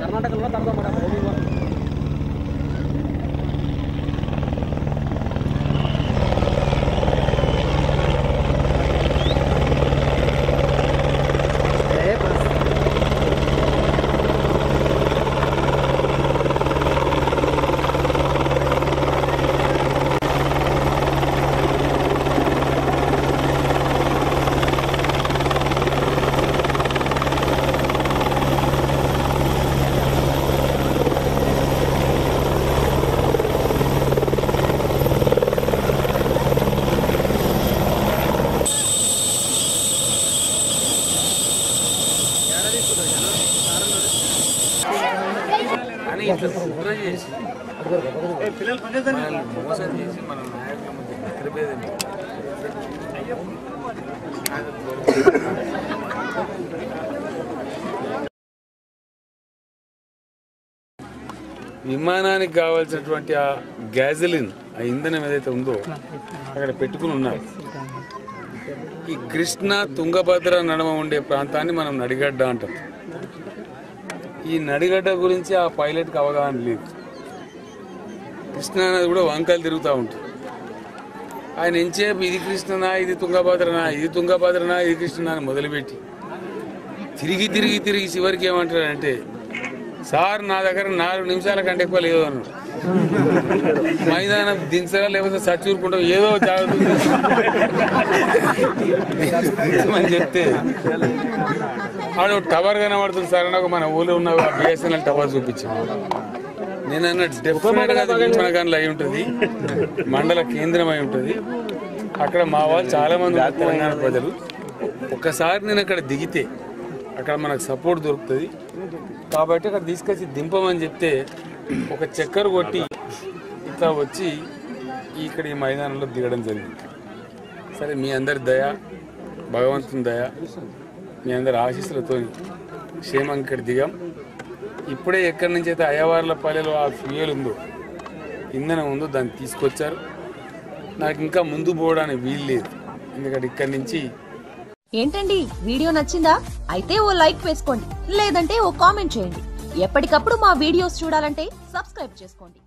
ಕರ್ನಾಟಕ అని ఇట్లా కుట్ర చేసి మనల్ని మోసం చేసి మన నాయకుల మధ్య మిత్రభేదం విమానానికి కావాల్సినటువంటి ఆ గ్యాజలిన్ ఆ ఇంధనం ఏదైతే ఉందో అక్కడ పెట్టుకుని ఉన్నారు. ఈ కృష్ణ తుంగభద్ర నడమ ఉండే ప్రాంతాన్ని మనం నడిగడ్డ అంటాం. ఈ నడిగడ్డ గురించి ఆ పైలట్కి అవగాహన లేదు. కృష్ణానది కూడా వంకలు తిరుగుతూ ఉంటుంది. ఆయన ఎంచేపు ఇది కృష్ణనా ఇది తుంగభద్రనా ఇది తుంగభద్రనా ఇది కృష్ణనా అని మొదలుపెట్టి తిరిగి తిరిగి తిరిగి చివరికి ఏమంటాడంటే సార్ నా దగ్గర నాలుగు నిమిషాల కంటే ఎక్కువ లేదు అన్నాడు. మైదానం దించరా లేకపోతే సచ్చూరుకుంటాం ఏదో జాగ్రత్త. అని చెప్తే. ఆడు టవర్ కనబడుతుంది సార్ నాకు మన ఊళ్ళో ఉన్న బిఎస్ఎన్ఎల్ టవర్ చూపించాము నేను అన్నట్టు డెఫినెట్గా అది అయి ఉంటుంది. మండల కేంద్రం అయి ఉంటుంది. అక్కడ మా వాళ్ళు చాలా మంది తెలంగాణ ప్రజలు. ఒక్కసారి నేను అక్కడ దిగితే అక్కడ మనకు సపోర్ట్ దొరుకుతుంది. కాబట్టి అక్కడ తీసుకొచ్చి దింపమని చెప్తే ఒక చక్కెర కొట్టి అంతా వచ్చి ఇక్కడ ఈ మైదానంలో దిగడం జరిగింది. సరే మీ అందరి దయ భగవంతుని దయ మీ అందరి ఆశీస్సులతో క్షేమం ఇక్కడ దిగాం. ఇప్పుడే ఎక్కడి నుంచి అయితే అయ్యవార్ల పల్లెలో ఆ ఫ్యూయల్ ఉందో ఇంధనం ఉందో దాన్ని తీసుకొచ్చారు. నాకు ఇంకా ముందు పోవడానికి వీలు లేదు. ఎందుకంటే ఇక్కడి నుంచి ఏంటండి వీడియో నచ్చిందా? అయితే ఓ లైక్ వేసుకోండి లేదంటే ఓ కామెంట్ చేయండి. ఎప్పటికప్పుడు మా వీడియోస్ చూడాలంటే సబ్స్క్రైబ్ చేసుకోండి.